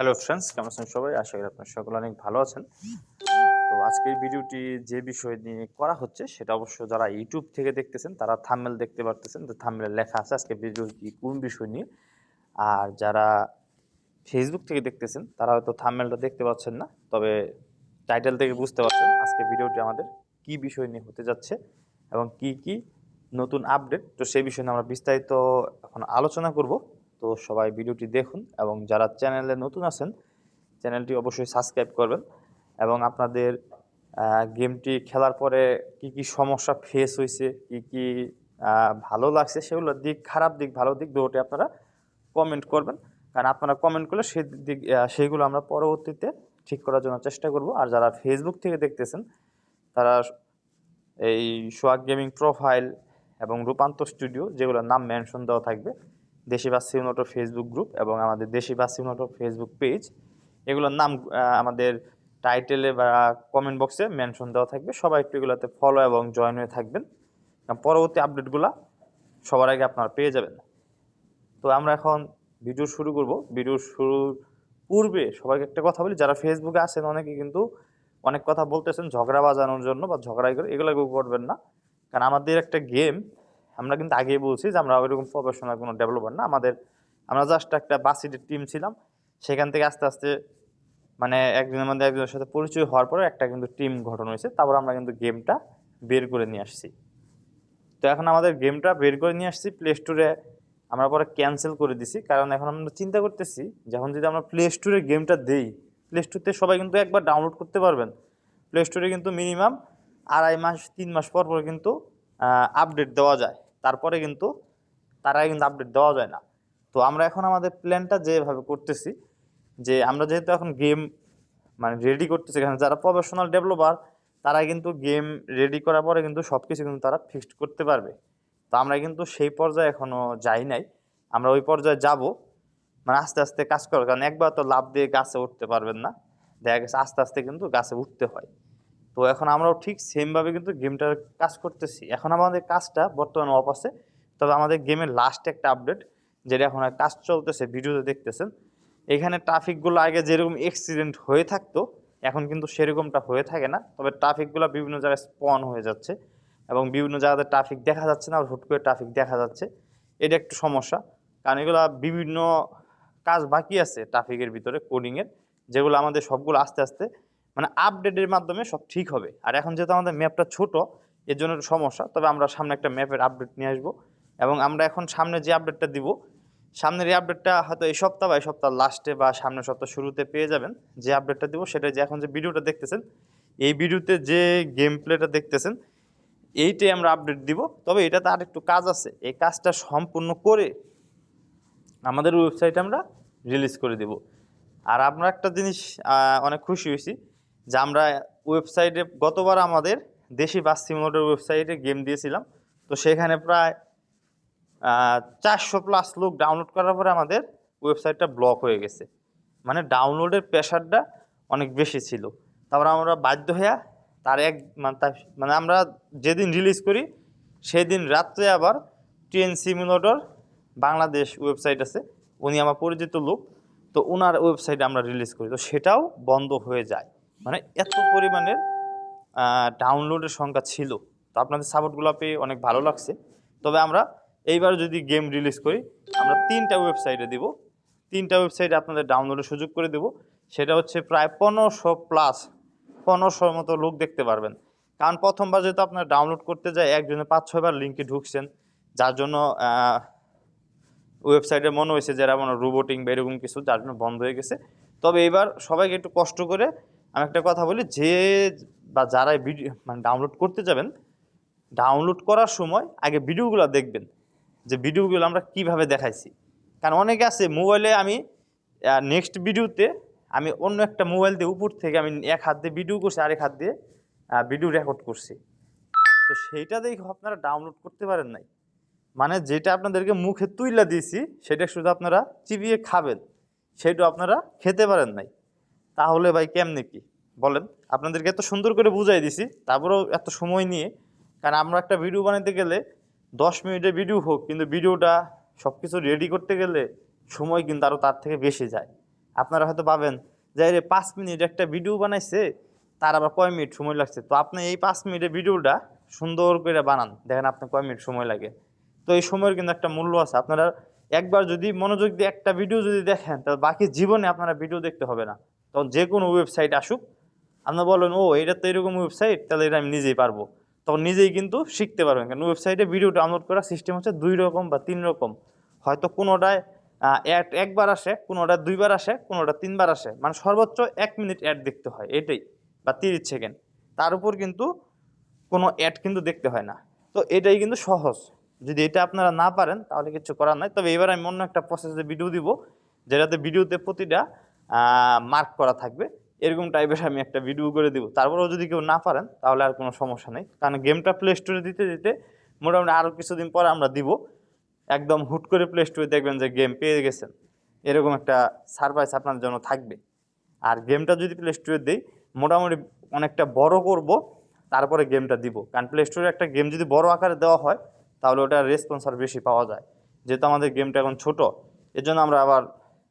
Hello friends কেমন আছেন সবাই? আশা করি আপনার সকলে অনেক ভালো আছেন। তো আজকের ভিডিওটি যে বিষয় নিয়ে করা হচ্ছে, সেটা অবশ্য যারা ইউটিউব থেকে দেখতেছেন, তারা থাম্বেল দেখতে পারতেছেন। তো থাম্বেলে লেখা আছে আজকে ভিডিওটি কোন বিষয় নিয়ে। আর যারা ফেসবুক থেকে দেখতেছেন, তারা হয়তো থাম্বেলটা দেখতে পাচ্ছেন না, তবে টাইটেল থেকে বুঝতে পারছেন আজকে ভিডিওটি আমাদের কি বিষয় নিয়ে হতে যাচ্ছে এবং কি কি নতুন আপডেট তো সেই বিষয় আমরা বিস্তারিত এখন আলোচনা করব। তো সবাই ভিডিওটি দেখুন এবং যারা চ্যানেলে নতুন আছেন, চ্যানেলটি অবশ্যই সাবস্ক্রাইব করবেন এবং আপনাদের গেমটি খেলার পরে কি কি সমস্যা ফেস হয়েছে, কি কি ভালো লাগছে সেগুলোর দিক, খারাপ দিক, ভালো দিক দুটোটি আপনারা কমেন্ট করবেন। কারণ আপনারা কমেন্ট করলে সেই দিক সেইগুলো আমরা পরবর্তীতে ঠিক করার জন্য চেষ্টা করব। আর যারা ফেসবুক থেকে দেখতেছেন, তারা এই সোয়াগ গেমিং প্রোফাইল এবং রূপান্তর স্টুডিও যেগুলোর নাম মেনশন দেওয়া থাকবে দেশি বাসি উন্নত ফেসবুক গ্রুপ এবং আমাদের দেশি বাসি উন্নত ফেসবুক পেজ এগুলোর নাম আমাদের টাইটেলে বা কমেন্ট বক্সে মেনশন দেওয়া থাকবে। সবাই একটু এগুলোতে ফলো এবং জয়েন হয়ে থাকবেন। পরবর্তী আপডেটগুলো সবার আগে আপনারা পেয়ে যাবেন। তো আমরা এখন ভিডিও শুরু করব। ভিডিও শুরুর পূর্বে সবাইকে একটা কথা বলি, যারা ফেসবুকে আছেন অনেকে কিন্তু অনেক কথা বলতেছেন ঝগড়া বাজানোর জন্য বা ঝগড়াই করে এগুলো করবেন না। কারণ আমাদের একটা গেম আমরা কিন্তু আগেই বলছি যে আমরা ওইরকম প্রফেশনাল কোনো ডেভেলপার না। আমাদের, আমরা জাস্ট একটা বাসিটের টিম ছিলাম। সেখান থেকে আস্তে আস্তে মানে একজনের মধ্যে একজনের সাথে পরিচয় হওয়ার পরে একটা কিন্তু টিম গঠন হয়েছে। তারপর আমরা কিন্তু গেমটা বের করে নিয়ে আসছি। তো এখন আমাদের গেমটা বের করে নিয়ে আসছি প্লে স্টোরে আমরা পরে ক্যান্সেল করে দিছি। কারণ এখন আমরা চিন্তা করতেছি, যখন যদি আমরা প্লে স্টোরে গেমটা দেই প্লে স্টোরতে সবাই কিন্তু একবার ডাউনলোড করতে পারবেন। প্লে স্টোরে কিন্তু মিনিমাম আড়াই মাস, তিন মাস পর পর কিন্তু আপডেট দেওয়া যায়। তারপরে কিন্তু তার আগে কিন্তু আপডেট দেওয়া যায় না। তো আমরা এখন আমাদের প্ল্যানটা যেভাবে করতেছি, যে আমরা যেহেতু এখন গেম মানে রেডি করতেছি এখানে, যারা প্রফেশনাল ডেভেলপার তারা কিন্তু গেম রেডি করার পরে কিন্তু সব কিছু কিন্তু তারা ফিক্সড করতে পারবে। তো আমরা কিন্তু সেই পর্যায়ে এখনও যাই নাই। আমরা ওই পর্যায়ে যাব মানে আস্তে আস্তে কাজ করো কারণ একবার তো লাভ দিয়ে গাছে উঠতে পারবেন না। দেখা গেছে আস্তে আস্তে কিন্তু গাছে উঠতে হয়। তো এখন আমরাও ঠিক সেমভাবে কিন্তু গেমটার কাজ করতেছি। এখন আমাদের কাজটা বর্তমানে অফ আছে, তবে আমাদের গেমের লাস্ট একটা আপডেট যেটা এখন কাজ চলতেছে ভিডিওতে দেখতেছেন। এখানে ট্রাফিকগুলো আগে যেরকম অ্যাক্সিডেন্ট হয়ে থাকতো, এখন কিন্তু সেরকমটা হয়ে থাকে না। তবে ট্রাফিকগুলো বিভিন্ন জায়গায় স্পন হয়ে যাচ্ছে এবং বিভিন্ন জায়গাতে ট্রাফিক দেখা যাচ্ছে না, হুট করে ট্রাফিক দেখা যাচ্ছে। এটা একটু সমস্যা, কারণ এগুলো বিভিন্ন কাজ বাকি আছে ট্রাফিকের ভিতরে কোডিংয়ের যেগুলো আমাদের সবগুলো আস্তে আস্তে মানে আপডেটের মাধ্যমে সব ঠিক হবে। আর এখন যেহেতু আমাদের ম্যাপটা ছোট, এর জন্য সমস্যা, তবে আমরা সামনে একটা ম্যাপের আপডেট নিয়ে আসব। এবং আমরা এখন সামনে যে আপডেটটা দিব, সামনের এই আপডেটটা হয়তো এই সপ্তাহ বা এই সপ্তাহ লাস্টে বা সামনের সপ্তাহ শুরুতে পেয়ে যাবেন। যে আপডেটটা দিব সেটা যে এখন যে ভিডিওটা দেখতেছেন, এই ভিডিওতে যে গেম প্লেটা দেখতেছেন, এইটাই আমরা আপডেট দিব। তবে এটাতে আর একটু কাজ আছে। এই কাজটা সম্পূর্ণ করে আমাদের ওয়েবসাইটে আমরা রিলিজ করে দেব। আর আমরা একটা জিনিস অনেক খুশি হয়েছি। যে আমরা ওয়েবসাইটে গতবার আমাদের দেশি বাস সিমোডের ওয়েবসাইটে গেম দিয়েছিলাম। তো সেখানে প্রায় চারশো প্লাস লোক ডাউনলোড করার পরে আমাদের ওয়েবসাইটটা ব্লক হয়ে গেছে। মানে ডাউনলোডের প্রেশারটা অনেক বেশি ছিল। তারপর আমরা বাধ্য হয়ে তার এক মানে মানে আমরা যেদিন রিলিজ করি, সেদিন রাত্রে আবার ট্রেন সিমুলেটর বাংলাদেশ ওয়েবসাইট আছে। উনি আমার পরিচিত লোক। তো ওনার ওয়েবসাইটে আমরা রিলিজ করি। তো সেটাও বন্ধ হয়ে যায়। মানে এত পরিমাণের ডাউনলোডের সংখ্যা ছিল। তো আপনাদের সাপোর্টগুলো পেয়ে অনেক ভালো লাগছে। তবে আমরা এইবার যদি গেম রিলিজ করি, আমরা তিনটা ওয়েবসাইটে দিব। তিনটা ওয়েবসাইটে আপনাদের ডাউনলোডের সুযোগ করে দেব। সেটা হচ্ছে প্রায় পনেরোশো প্লাস পনেরোশোর মতো লোক দেখতে পারবেন। কারণ প্রথমবার যেহেতু আপনার ডাউনলোড করতে যায়, একজনে পাঁচ ছয়বার লিঙ্কে ঢুকছেন। যার জন্য ওয়েবসাইটে মনে হয়েছে যে এরা মনে রোবোটিং বা এরকম কিছু, যার জন্য বন্ধ হয়ে গেছে। তবে এবার সবাইকে একটু কষ্ট করে আমি একটা কথা বলি, যে বা যারা ভিডিও মানে ডাউনলোড করতে যাবেন ডাউনলোড করার সময় আগে ভিডিওগুলো দেখবেন, যে ভিডিওগুলো আমরা কীভাবে দেখাইছি। কারণ অনেকে আছে মোবাইলে আমি নেক্সট ভিডিওতে আমি অন্য একটা মোবাইল দিয়ে উপর থেকে আমি এক হাত দিয়ে ভিডিও করছি, আরেক হাত দিয়ে ভিডিও রেকর্ড করছি। তো সেইটা দেখে আপনারা ডাউনলোড করতে পারেন নাই। মানে যেটা আপনাদেরকে মুখে তুইলা দিয়েছি, সেটা শুধু আপনারা চিবিয়ে খাবেন সেটা আপনারা খেতে পারেন নাই। তাহলে ভাই কেমনে কি? বলেন। আপনাদেরকে এত সুন্দর করে বুঝাই দিছি, তারপরেও এত সময় নিয়ে। কারণ আমরা একটা ভিডিও বানাতে গেলে দশ মিনিটের ভিডিও হোক, কিন্তু ভিডিওটা সব কিছু রেডি করতে গেলে সময় কিন্তু আরও তার থেকে বেশি যায়। আপনারা হয়তো পাবেন যে এর পাঁচ মিনিট একটা ভিডিও বানাইছে, তার আবার কয় মিনিট সময় লাগছে? তো আপনি এই পাঁচ মিনিটের ভিডিওটা সুন্দর করে বানান। দেখেন আপনি কয় মিনিট সময় লাগে। তো এই সময়ের কিন্তু একটা মূল্য আছে। আপনারা একবার যদি মনোযোগ দিয়ে একটা ভিডিও যদি দেখেন, তাহলে বাকি জীবনে আপনারা ভিডিও দেখতে হবে না। তখন যে কোনো ওয়েবসাইট আসুক আপনি বলেন, ও, এটা তো এরকম ওয়েবসাইট তাহলে এটা আমি নিজেই পারব। তখন নিজেই কিন্তু শিখতে পারবেন। কারণ ওয়েবসাইটে ভিডিও ডাউনলোড করার সিস্টেম হচ্ছে দুই রকম বা তিন রকম। হয়তো কোনোটায় অ্যাড একবার আসে কোনোটা দুইবার আসে কোনোটা তিনবার আসে। মানে সর্বোচ্চ এক মিনিট অ্যাড দেখতে হয়, এটাই, বা তিরিশ সেকেন্ড তার উপর কিন্তু কোনো অ্যাড কিন্তু দেখতে হয় না। তো এটাই কিন্তু সহজ। যদি এটা আপনারা না পারেন, তাহলে কিছু করার নাই। তবে এবার আমি অন্য একটা প্রসেসে ভিডিও দিব, যেটাতে ভিডিওতে প্রতিটা মার্ক করা থাকবে। এরকম টাইপের আমি একটা ভিডিও করে দিব। তারপরেও যদি কেউ না পারেন, তাহলে আর কোনো সমস্যা নেই। কারণ গেমটা প্লে স্টোরে দিতে দিতে মোটামুটি আরও কিছুদিন পরে আমরা দিব। একদম হুট করে প্লে স্টোরে দেখবেন যে গেম পেয়ে গেছেন। এরকম একটা সারপ্রাইজ আপনার জন্য থাকবে। আর গেমটা যদি প্লে স্টোরে দিই, মোটামুটি অনেকটা বড় করব, তারপরে গেমটা দিব। কারণ প্লে স্টোরে একটা গেম যদি বড় আকারে দেওয়া হয়, তাহলে ওটার রেসপন্স আর বেশি পাওয়া যায়। যেহেতু আমাদের গেমটা এখন ছোট এর জন্য আমরা আবার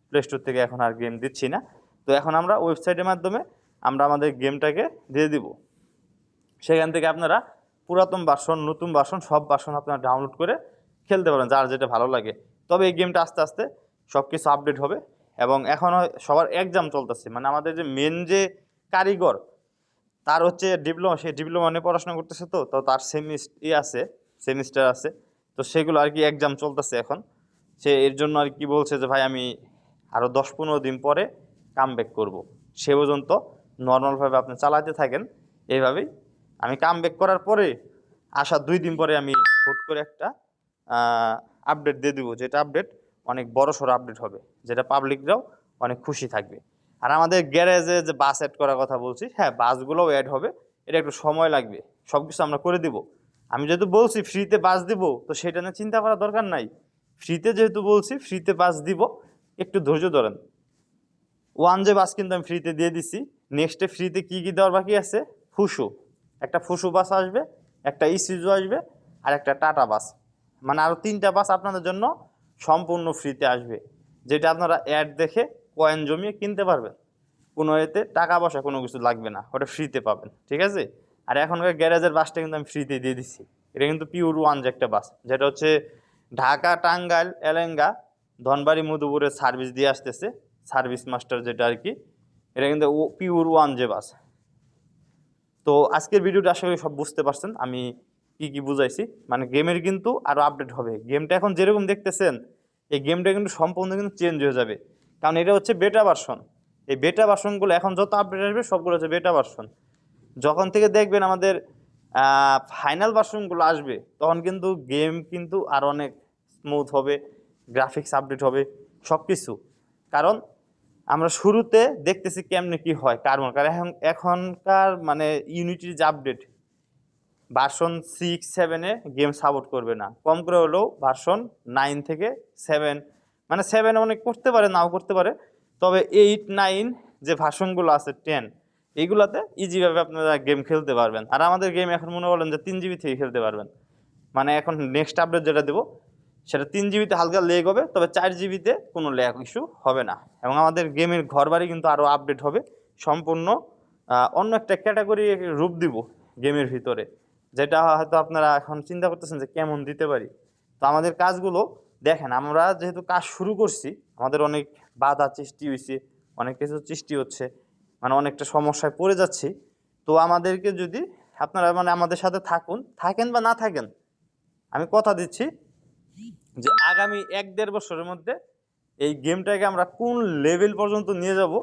প্লে স্টোর থেকে এখন আর গেম দিচ্ছি না। তো এখন আমরা ওয়েবসাইটের মাধ্যমে আমরা আমাদের গেমটাকে দিয়ে দিব। সেখান থেকে আপনারা পুরাতন বাসন নতুন বাসন সব বাসন আপনারা ডাউনলোড করে খেলতে পারেন, যার যেটা ভালো লাগে। তবে এই গেমটা আস্তে আস্তে সব কিছু আপডেট হবে এবং এখনও সবার এক্সাম চলতেছে। মানে আমাদের যে মেন যে কারিগর, তার হচ্ছে ডিপ্লোমা সে ডিপ্লোমা নিয়ে পড়াশোনা করতেছে তো তো তার সেমিস্ট ই আছে সেমিস্টার আছে। তো সেগুলো আর কি এক্সাম চলতেছে এখন। সে এর জন্য আর কি বলছে যে, ভাই, আমি আরও দশ পনেরো দিন পরে কাম ব্যাক করব। সে পর্যন্ত নর্মালভাবে আপনি চালাতে থাকেন, এইভাবেই। আমি কাম ব্যাক করার পরে আসার দুই দিন পরে আমি হুট করে একটা আপডেট দিয়ে দিব, যেটা আপডেট অনেক বড় সড়ো আপডেট হবে, যেটা পাবলিকরাও অনেক খুশি থাকবে। আর আমাদের গ্যারেজে যে বাস অ্যাড করার কথা বলছি হ্যাঁ বাসগুলোও অ্যাড হবে, এটা একটু সময় লাগবে সব কিছু আমরা করে দিব। আমি যেহেতু বলছি ফ্রিতে বাস দিব, তো সেটা নিয়ে চিন্তা করার দরকার নাই। ফ্রিতে যেহেতু বলছি ফ্রিতে বাস দিব একটু ধৈর্য ধরেন। ওয়ান যে বাস কিন্তু আমি ফ্রিতে দিয়ে দিছি নেক্সটে ফ্রিতে কী কী দেওয়ার বাকি আছে? ফুসু। একটা ফুসু বাস আসবে, একটা ইসিজু আসবে, আর একটা টাটা বাস। মানে আরও তিনটা বাস আপনাদের জন্য সম্পূর্ণ ফ্রিতে আসবে। যেটা আপনারা অ্যাড দেখে কয়েন জমিয়ে কিনতে পারবেন। কোনো এতে টাকা পয়সা কোনো কিছু লাগবে না, ওটা ফ্রিতে পাবেন, ঠিক আছে? আর এখনকার গ্যারেজের বাসটা কিন্তু আমি ফ্রিতে দিয়ে দিচ্ছি এটা কিন্তু পিওর ওয়ান যে একটা বাস, যেটা হচ্ছে ঢাকা, টাঙ্গাইল, এলেঙ্গা ধনবাড়ি মধুপুরে সার্ভিস দিয়ে আসতেছে সার্ভিস মাস্টার যেটা আর কি, এটা কিন্তু ও পিওর ওয়ান যে বাস তো আজকের ভিডিওটা আশা করি সব বুঝতে পারছেন, আমি কি কি বুঝাইছি মানে গেমের কিন্তু আরও আপডেট হবে। গেমটা এখন যেরকম দেখতেছেন, এই গেমটা কিন্তু সম্পূর্ণ কিন্তু চেঞ্জ হয়ে যাবে। কারণ এটা হচ্ছে বেটা ভার্সন এই বেটা ভার্সনগুলো এখন যত আপডেট আসবে, সবগুলো হচ্ছে বেটা ভার্সন যখন থেকে দেখবেন আমাদের ফাইনাল ভার্সনগুলো আসবে, তখন কিন্তু গেম কিন্তু আর অনেক স্মুথ হবে। গ্রাফিক্স আপডেট হবে সব কিছু কারণ আমরা শুরুতে দেখতেছি কেমনে কি হয় কারণ কারণ এখন, এখনকার মানে ইউনিটির যে আপডেট ভার্সন সিক্স সেভেনে গেম সাপোর্ট করবে না। কম করে হলেও ভার্সন নাইন থেকে সেভেন মানে সেভেন অনেক করতে পারে, নাও করতে পারে। তবে এইট নাইন যে ভার্সনগুলো আছে টেন এইগুলাতে ইজিভাবে আপনারা গেম খেলতে পারবেন। আর আমাদের গেম এখন মনে করেন যে তিন জিবি থেকে খেলতে পারবেন। মানে এখন নেক্সট আপডেট যেটা দেবো সেটা তিন জিবিতে হালকা লেগ হবে, তবে চার জিবিতে কোনো ল্যাগ ইস্যু হবে না। এবং আমাদের গেমের ঘরবাড়ি কিন্তু আরও আপডেট হবে। সম্পূর্ণ অন্য একটা ক্যাটাগরি রূপ দিব গেমের ভিতরে, যেটা হয়তো আপনারা এখন চিন্তা করতেছেন যে কেমন দিতে পারি। তো আমাদের কাজগুলো, দেখেন, আমরা যেহেতু কাজ শুরু করছি, আমাদের অনেক বাধা সৃষ্টি হয়েছে অনেক কিছু সৃষ্টি হচ্ছে মানে অনেকটা সমস্যায় পড়ে যাচ্ছি। তো আমাদেরকে যদি আপনারা মানে আমাদের সাথে থাকুন, থাকেন বা না থাকেন, আমি কথা দিচ্ছি। যে আগামী এক দেড় বছরের মধ্যে এই গেমটাকে আমরা কোন লেভেল পর্যন্ত নিয়ে যাব,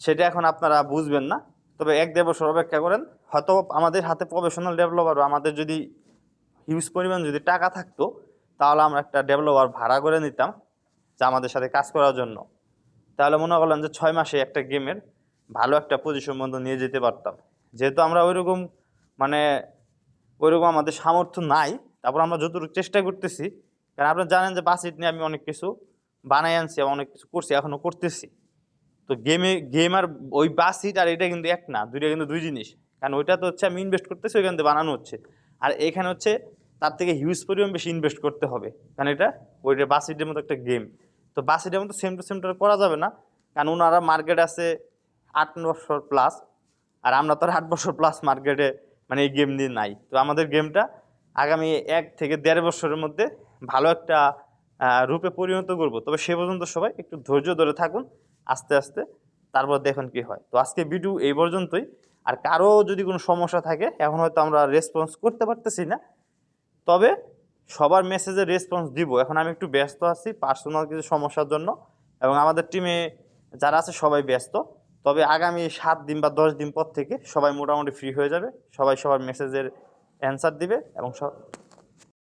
সেটা এখন আপনারা বুঝবেন না। তবে এক দেড় বছর অপেক্ষা করেন, হয়তো আমাদের হাতে প্রফেশনাল ডেভেলপার আমাদের যদি হিউজ পরিমাণ যদি টাকা থাকতো, তাহলে আমরা একটা ডেভেলপার ভাড়া করে নিতাম যা আমাদের সাথে কাজ করার জন্য। তাহলে মনে করলাম যে ছয় মাসে একটা গেমের ভালো একটা পজিশন পর্যন্ত নিয়ে যেতে পারতাম। যেহেতু আমরা ওইরকম মানে ওইরকম আমাদের সামর্থ্য নাই, তারপর আমরা যতটুকু চেষ্টা করতেছি কারণ আপনারা জানেন যে বাসিট নিয়ে আমি অনেক কিছু বানাই আনছি এবং অনেক কিছু করছি এখনও করতেছি। তো গেমে গেম আর ওই বাসিট আর এটা কিন্তু এক না, দুইটা কিন্তু দুই জিনিস। কারণ ওইটা তো হচ্ছে আমি ইনভেস্ট করতেছি, ওইখান থেকে বানানো হচ্ছে। আর এখানে হচ্ছে তার থেকে হিউজ পরিমাণ বেশি ইনভেস্ট করতে হবে। কারণ এটা, ওইটা বাসিটের মতো একটা গেম তো বাসিটের মতো সেম টু সেমটা করা যাবে না। কারণ ওনারা মার্কেট আছে আট বছর প্লাস আর আমরা তো আট বছর প্লাস মার্কেটে মানে এই গেম নিয়ে নাই। তো আমাদের গেমটা আগামী এক থেকে দেড় বছরের মধ্যে ভালো একটা রূপে পরিণত করব। তবে সে পর্যন্ত সবাই একটু ধৈর্য ধরে থাকুন, আস্তে আস্তে, তারপর দেখুন কি হয়। তো আজকে ভিডিও এই পর্যন্তই। আর কারও যদি কোনো সমস্যা থাকে, এখন হয়তো আমরা রেসপন্স করতে পারতেছি না। তবে সবার মেসেজে রেসপন্স দিব। এখন আমি একটু ব্যস্ত আছি পার্সোনাল কিছু সমস্যার জন্য এবং আমাদের টিমে যারা আছে সবাই ব্যস্ত। তবে আগামী সাত দিন বা দশ দিন পর থেকে সবাই মোটামুটি ফ্রি হয়ে যাবে। সবাই সবার মেসেজের অ্যান্সার দিবে এবং সব